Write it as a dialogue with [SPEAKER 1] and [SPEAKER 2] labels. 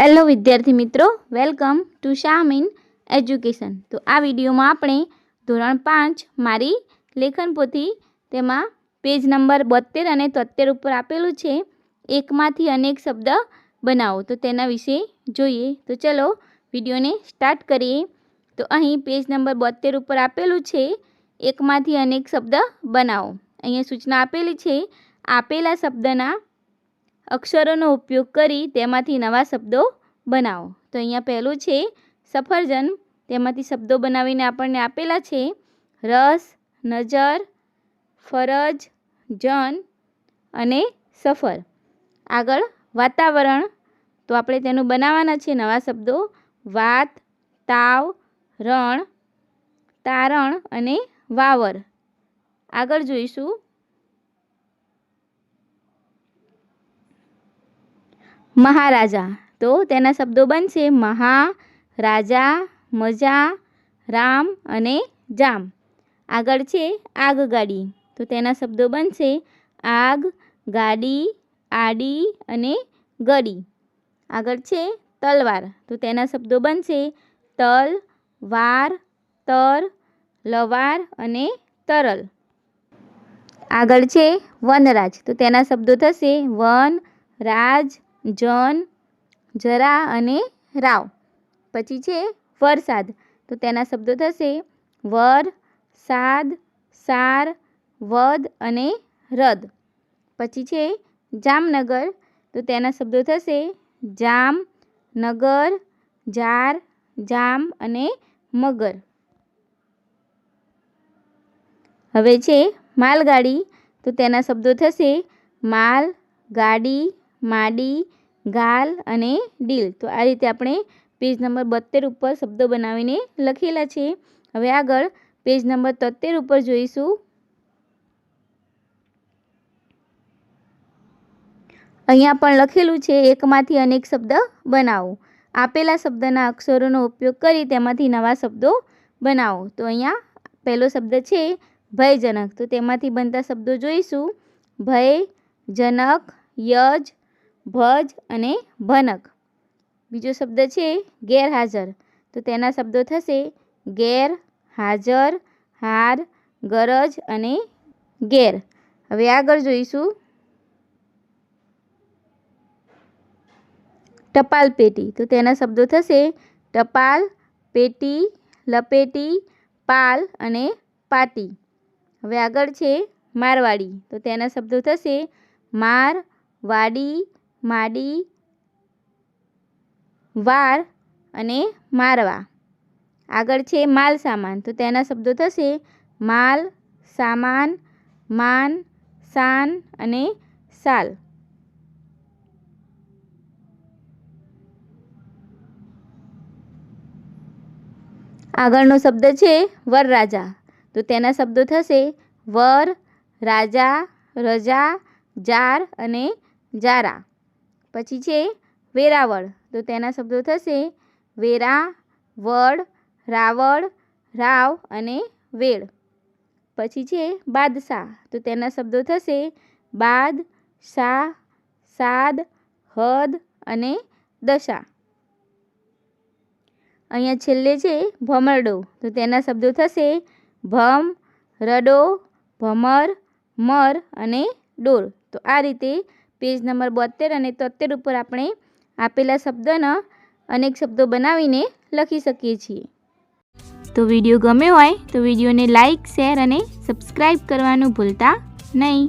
[SPEAKER 1] Hello વિદ્યાર્થી મિત્રો. Welcome two શામીન education તો આ વિડીયોમાં આપણે ધોરણ પાંચ મારી લેખન પોથી તેમાં પેજ નંબર બોતેર અને તોતેર ઉપર આપેલું છે. એકમાંથી અનેક શબ્દ બનાવો. તો તેના વિશે જોઈએ. તો ચલો વિડીયોને સ્ટાર્ટ કરીએ. તો અહીં પેજ નંબર બોતેર ઉપર આપેલું છે. એકમાંથી અનેક શબ્દ બનાવો. અહીંયા સૂચના આપેલી છે. આપેલા શબ્દના અક્ષરોનો ઉપયોગ કરી તેમાંથી નવા શબ્દો બનાવો. તો અહીંયા પહેલું છે સફરજન. તેમાંથી શબ્દો બનાવીને આપણને આપેલા છે રસ, નજર, ફરજ, જન અને સફર. આગળ વાતાવરણ. તો આપણે તેનું બનાવવાના છે નવા શબ્દો. વાત, તાવ, રણ, તારણ અને વાવર. આગળ જોઈશું. મહારાજા. તો તેના શબ્દો બનશે મહા, રાજા, મજા, રામ અને જામ. આગળ છે આગગાડી તો તેના શબ્દો બનશે આગ, ગાડી, આડી અને ગડી. આગળ છે તલવાર. તો તેના શબ્દો બનશે તલ, વાર, તર, લવાર અને તરલ. આગળ છે વનરાજ. તો તેના શબ્દો થશે વન, રાજ જન, જરા અને રાવ. પછી છે વરસાદ. તો તેના શબ્દો થશે વર, સાદ, સાર, વદ અને રદ. પછી છે જામનગર. તો તેના શબ્દો થશે જામ, નગર, જાર, જામ અને મગર. હવે છે માલગાડી. તો તેના શબ્દો થશે માલ, ગાડી માડી, ગાલ અને ડીલ. તો આ રીતે આપણે પેજ નંબર બોતેર ઉપર શબ્દો બનાવીને લખેલા છે. હવે આગળ પેજ નંબર તોતેર ઉપર જોઈશું. અહીંયા પણ લખેલું છે, એકમાંથી અનેક શબ્દ બનાવો. આપેલા શબ્દના અક્ષરોનો ઉપયોગ કરી તેમાંથી નવા શબ્દો બનાવો. તો અહીંયા પહેલો શબ્દ છે, ભયજનક. તો તેમાંથી બનતા શબ્દો જોઈશું. ભય જનક યજ ભજ અને ભનક. બીજો શબ્દ છે ગેરહાજર. તો તેના શબ્દો થશે ગેર, હાજર, હાર, ગરજ અને ગેર. હવે આગળ જોઈશું. ટપાલ પેટી. તો તેના શબ્દો થશે ટપાલ, પેટી, લપેટી, પાલ અને પાટી. હવે આગળ છે મારવાડી. તો તેના શબ્દો થશે માર, વાડી માડી વાર અને મારવા. આગળ છે માલ સામાન. તો તેના શબ્દો થશે માલ, સામાન, માન શાન અને સાલ. આગળનો શબ્દ છે વરરાજા તો તેના શબ્દો થશે વર, રાજા, રજા, જાર અને જારા. પછી છે વેરાવળ. તો તેના શબ્દો થશે વેરા, વડ, રાવળ, રાવ અને વેળ. પછી છે બાદશાહ. તો તેના શબ્દો થશે બાદ શાહ સાદ, હદ અને દશા. અહીંયા છેલ્લે છે ભમરડો. તો તેના શબ્દો થશે ભમ, રડો, ભમર, મર અને ડોર તો આ રીતે પેજ નંબર બોતેર અને તોતેર ઉપર આપણે આપેલા શબ્દના અનેક શબ્દો બનાવીને લખી શકીએ છીએ. તો વીડિયો ગમ્યો હોય તો વિડીયોને લાઇક શેર અને સબસ્ક્રાઈબ કરવાનું ભૂલતા નહીં.